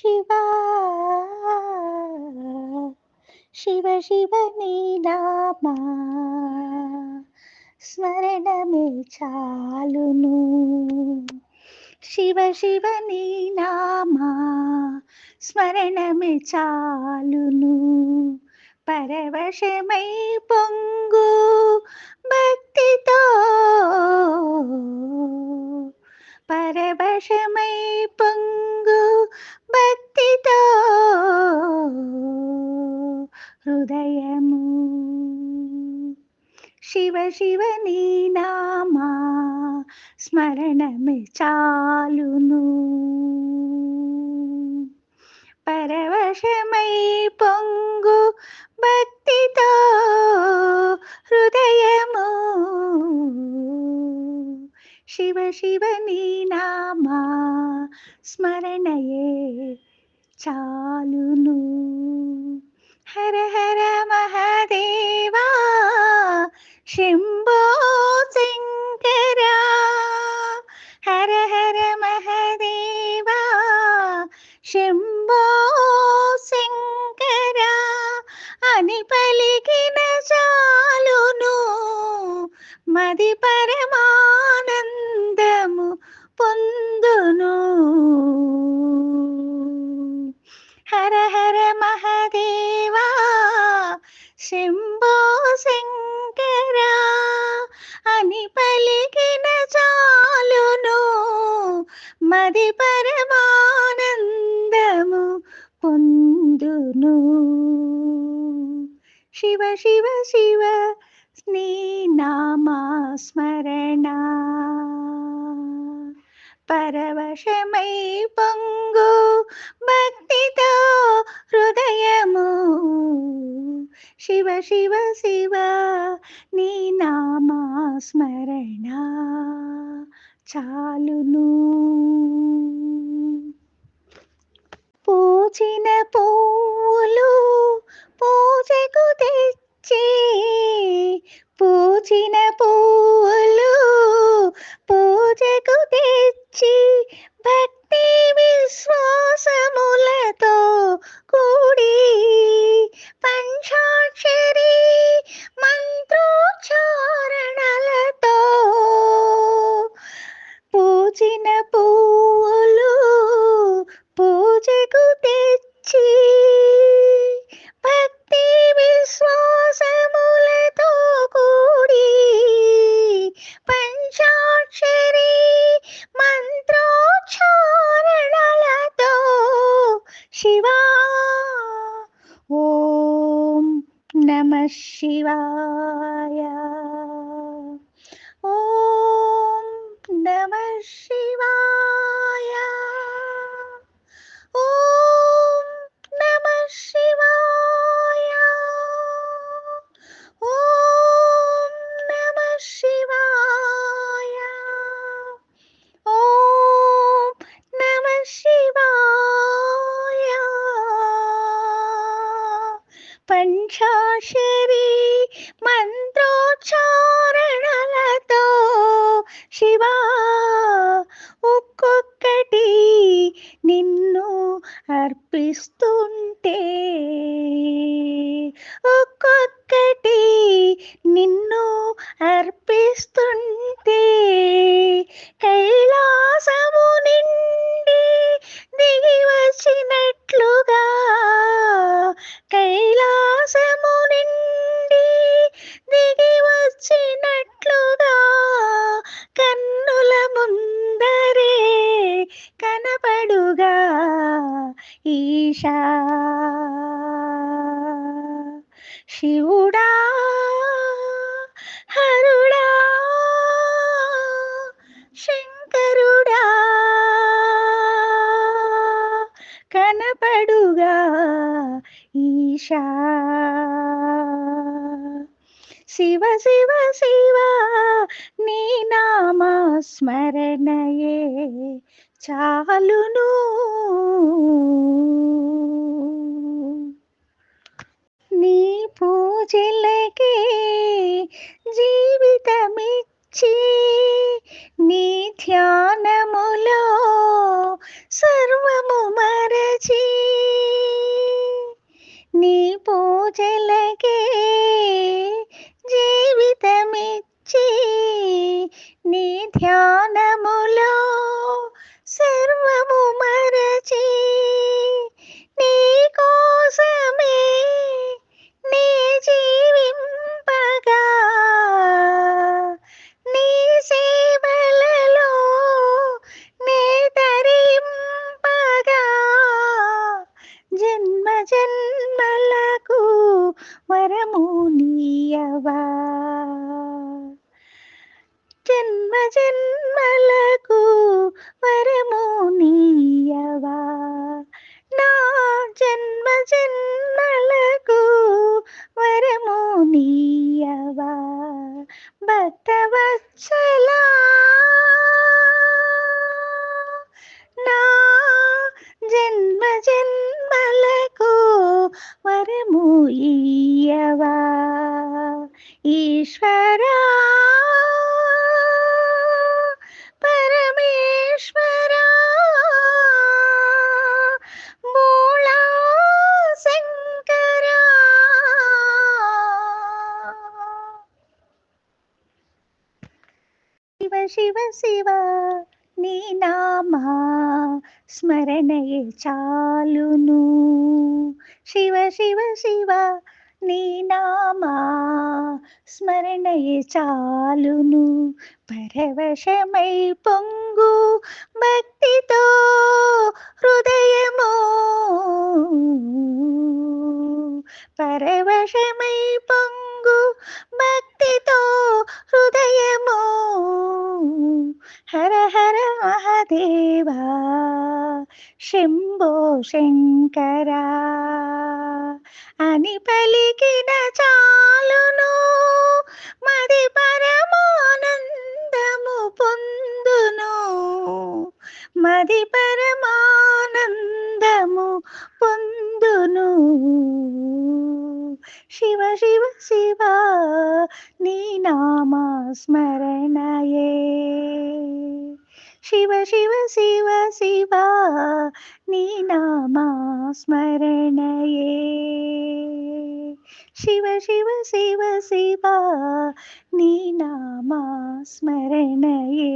శివా శివ శివ నీ నామా స్మరణమే చాలును. శివ శివ నీ నామా స్మరణమే చాలును. పరవశమై పొంగు భక్తితో పరవశమై పొంగు హృదయము శివ శివ నీ నామా స్మరణమే చాలును. పరవశమై పొంగు భక్తితో హృదయము శివ శివ నీ నామా స్మరణయే చాలును. హర హర మహదేవా శంభో శంకర హర హర మహదేవా శంభో శంకర అని పలికిన చాలును. మది పరమానందము పొందును. హర హర శంభో శంకరా అని పలికిన చాలును. మది పరమానందము పొందును. శివ శివ శివ నీ నామా స్మరణ పరవశమై పొంగు భక్తితో హృదయము. శివ శివ శివ నీ నామా స్మరణ. చాలును. పూచిన పూలు పూజకు తెచ్చి పూచిన పూలు పూచిన అర్పిస్తుంటే కైలాసము నిండి దిగి వచ్చినట్లుగా కైలాసము నిండి దిగి వచ్చినట్లుగా కన్నుల ముందరే కనపడుగా ఈశా శివ శివ శివ నీ నామ స్మరణయే చాలును. నీ పూజలకే వరము నీయవా? జన్మ జన్మలకు వరము నీయవా? నా జన్మ జన్మలకు వరము నీ వరము ఇయ్యవా? ఈశ్వరా పరమేశ్వరా బోళా శంకరా. శివ శివ శివ నీ నామా స్మరణయే చాలును. శివ శివ శివ నీ నామా స్మరణయే చాలును. పరవశమై పొంగు భక్తితో హృదయము. పరవశమై పొంగు భక్తితో హృదయము. హర హర మహదేవా శంభో శంకరా. అని పలికిన చాలును మది పరమానందము పొందును. మది పరమానందము పొందును. శివ శివ శివ నీ నామా స్మరణయే శివ శివ శివ శివ నీ నామా స్మరణయే శివ శివ శివ శివ నీ నామా స్మరణయే